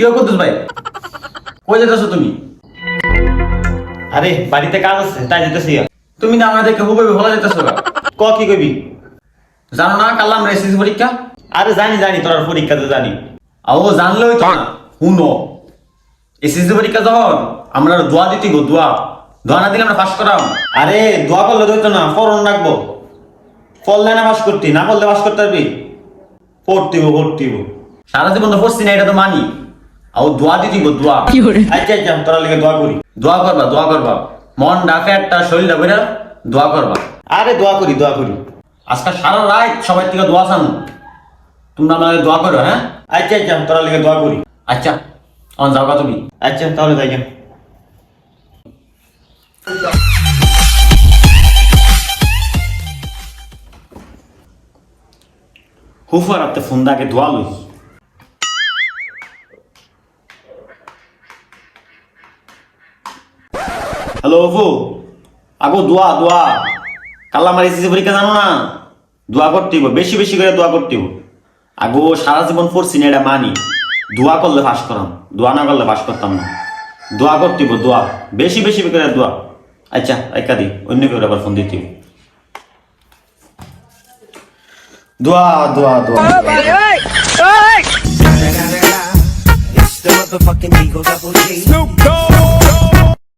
কি করতেছ ভাই? কই যেতেছো তুমি? আরে বাড়িতে কাজ আছে তাই যেতেছি তুমি না আমাদেরকে হুবে ভালো যেতেছো ক কি কইবি? জানো না কালাম রেসিস পরীক্ষা? আরে জানি জানি তোর পরীক্ষা তো জানি। ও জানলে হইতো না। হুনো এসএসসি পরীক্ষা যখন আমরা দোয়া দিতে গো দোয়া। দোয়া না দিলে আমরা পাস করাম। আরে দোয়া করলে তো হইতো না ফরন রাখব। পড়লে না পাস করতি না পড়লে পাস করতে পারবি? পড়তিব পড়তিব। সারা জীবন তো পড়ছি না এটা তো মানি। আর ও দোয়া দিতে গো দোয়া। আচ্ছা আচ্ছা তোরা লেগে দোয়া করি। দোয়া করবা দোয়া করবা। মন ডাফেটটা শরীরটা বেরা দোয়া করবা। আরে দোয়া করি দোয়া করি। আজকে সারা রাত সবাই থেকে দোয়া চান। তোমরা আমাদের দোয়া করো হ্যাঁ? আচ্ছা আচ্ছা তোরা লেগে দোয়া করি। আচ্ছা অন যাওগা তুমি। আচ্ছা তাহলে যাই। হুফার আপনি ফোন দাকে দোয়া লই। হ্যালো অপু। আগো দোয়া দোয়া। কাল আমার এসএসসি পরীক্ষা জানো না? দোয়া করতে হইব বেশি বেশি করে দোয়া করতে হইব। আগো সারা জীবন পড়ছি না এটা মানি। দোয়া করলে পাস করাম দোয়া না করলে পাস করতাম না। দোয়া করতে হইব দোয়া। বেশি বেশি করে দোয়া। আচ্ছা একা দি অন্য কেউ আবার ফোন দিতে। দোয়া দোয়া দোয়া। the motherfucking Eagle Double G. Snoop Dogg.